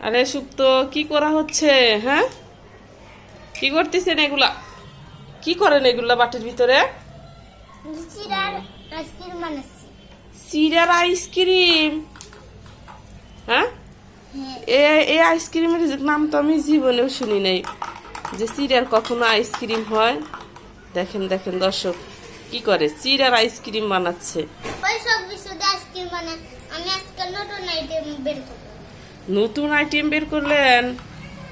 আরে সুপ্ত কি করা হচ্ছে হ্যাঁ? কি করতেছেন এগুলা? কি করেন এগুলা বাটির ভিতরে? সিরার আইসক্রিম হ্যাঁ? হ্যাঁ। এ এই আইসক্রিমের নাম তো আমি জীবনেও শুনি নাই যে চিরার কখনো আইসক্রিম হয়। দেখেন দেখেন দর্শক কি করে? চিরার আইসক্রিম বানাচ্ছে। ওই সব বিশুদ্ধ আইসক্রিম বানাই আমি আজকে নতুন আইটেম বের করব। নতুন আইটেম বের করলেন?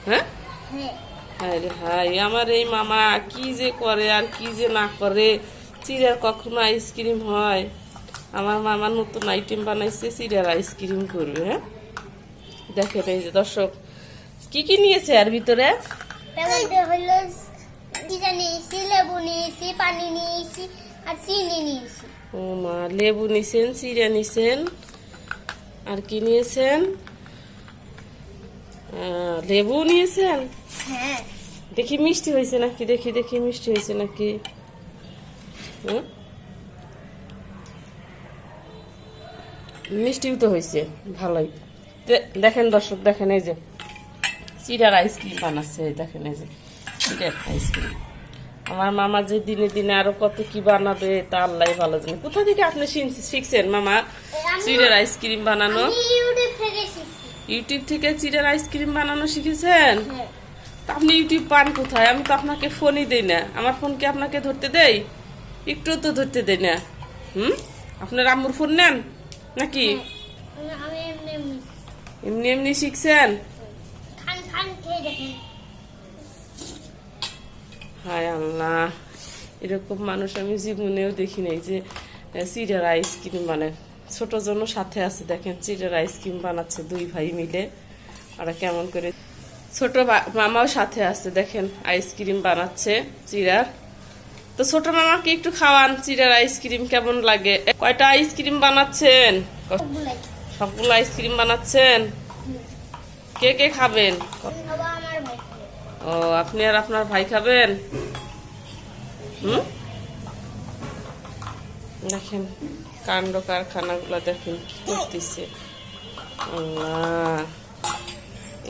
হ্যাঁ? হ্যাঁ। হায় রে হায় আমার এই মামা কি যে করে আর কি যে না করে। চিড়ার কখনো আইসক্রিম হয়? আমার মামা নতুন আইটেম বানাইছে চিড়ার আইসক্রিম করবে হ্যাঁ? দেখেন এই যে দর্শক কি কি নিয়েছে আর ভিতরে? আর ও মা লেবু নিছেন চিড়া নিছেন। আর কি নিয়েছেন? লেবু নিয়েছেন? হ্যাঁ। দেখি মিষ্টি হয়েছে নাকি? দেখি দেখি মিষ্টি হয়েছে নাকি? মিষ্টিও তো হয়েছে ভালোই। দেখেন দর্শক দেখেন এই যে। চিড়ার আইসক্রিম বানাচ্ছে দেখেন এই যে চিড়ার আইসক্রিম আমার মামা যে দিনে দিনে আরও কত কি বানাবে তা আল্লাহ ভালো জানে। কোথা থেকে আপনি শিখছেন মামা? চিড়ার আইসক্রিম বানানো? ইউটিউব থেকে থেকে আইসক্রিম বানানো শিখেছেন? হ্যাঁ। আপনি ইউটিউব পান কোথায়? আমি তো আপনাকে ফোনই দেই না। আমার ফোন কি আপনাকে ধরতে দেই? একটু তো ধরতে দেই না। হুম? আপনার আম্মুর ফোন নেন? নাকি? আমি এমনি এমনি। শিখছেন? হায় আল্লাহ। এরকম মানুষ আমি জীবনেও দেখি নাই যে চিড়ার আইসক্রিম মানে ছোট জন্য সাথে আছে দেখেন চিড়ার আইসক্রিম বানাচ্ছে দুই ভাই মিলে। ওরা কেমন করে ছোট মামাও সাথে আছে দেখেন আইসক্রিম বানাচ্ছে চিড়ার তো ছোট মামাকে একটু খাওয়ান চিড়ার আইসক্রিম কেমন লাগে? কয়টা আইসক্রিম বানাচ্ছেন? সবগুলো আইসক্রিম বানাচ্ছেন? কে কে খাবেন। ও আপনি আর আপনার ভাই খাবেন? হুম? দেখেন। কাণ্ড কারখানাগুলো দেখেন কি করতেছে? আল্লাহ।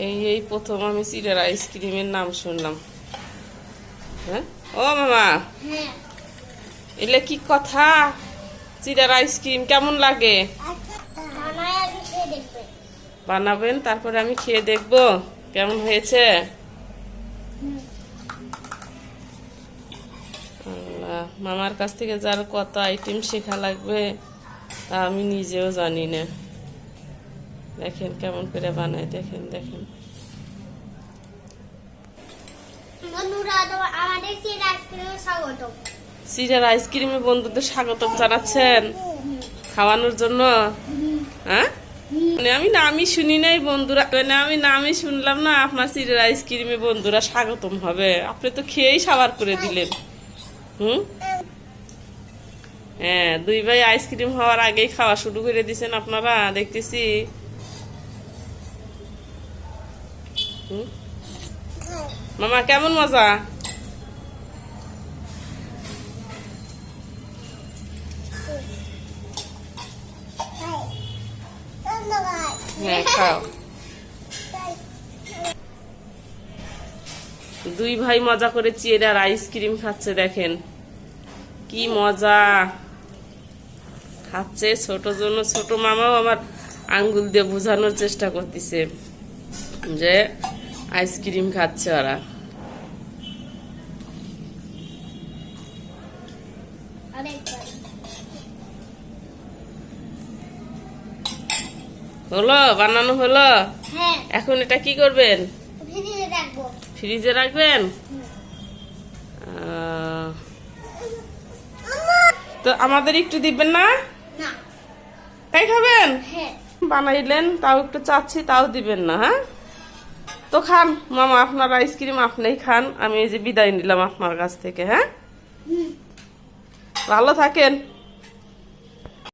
এই এই প্রথম আমি চিড়ের আইসক্রিমের নাম শুনলাম। হ্যাঁ? ও মামা। হ্যাঁ। এলে কি কথা? চিড়ের আইসক্রিম কেমন লাগে? বানাবেন তারপরে আমি খেয়ে দেখব। কেমন হয়েছে আল্লাহ, মামার কাছ থেকে যার কত আইটেম শেখা লাগবে তা আমি নিজেও জানি না। দেখেন কেমন করে বানায় দেখেন দেখেন। সিজার আইসক্রিমে বন্ধুদের স্বাগতম জানাচ্ছেন। খাওয়ানোর জন্য? হ্যাঁ? মানে আমি নামই শুনি নাই বন্ধুরা। মানে আমি নামই শুনলাম না আপনার সিরের আইসক্রিমে বন্ধুরা স্বাগতম হবে। আপনি তো খেয়েই সাবার করে দিলেন। হুম? হ্যাঁ দুই ভাই আইসক্রিম হওয়ার আগেই খাওয়া শুরু করে দিছেন আপনারা দেখতেছি। মামা কেমন মজা? হ্যাঁ খাও। দুই ভাই মজা করে চিয়ের আইসক্রিম খাচ্ছে দেখেন। কি মজা। খাচ্ছে ছোট জন্য ছোট মামাও আমার আঙ্গুল দিয়ে বোঝানোর চেষ্টা করতেছে যে আইসক্রিম খাচ্ছে ওরা। হলো? বানানো হলো? হ্যাঁ। এখন এটা কি করবেন? ফ্রিজে রাখবেন? তো আমাদের একটু দিবেন না? তাই খাবেন? হ্যাঁ। বানাইলেন তাও একটু চাচ্ছি তাও দিবেন না হ্যাঁ? তো খান মামা আপনার আইসক্রিম আপনিই খান আমি এই যে বিদায় নিলাম আপনার কাছ থেকে হ্যাঁ? ভালো থাকেন।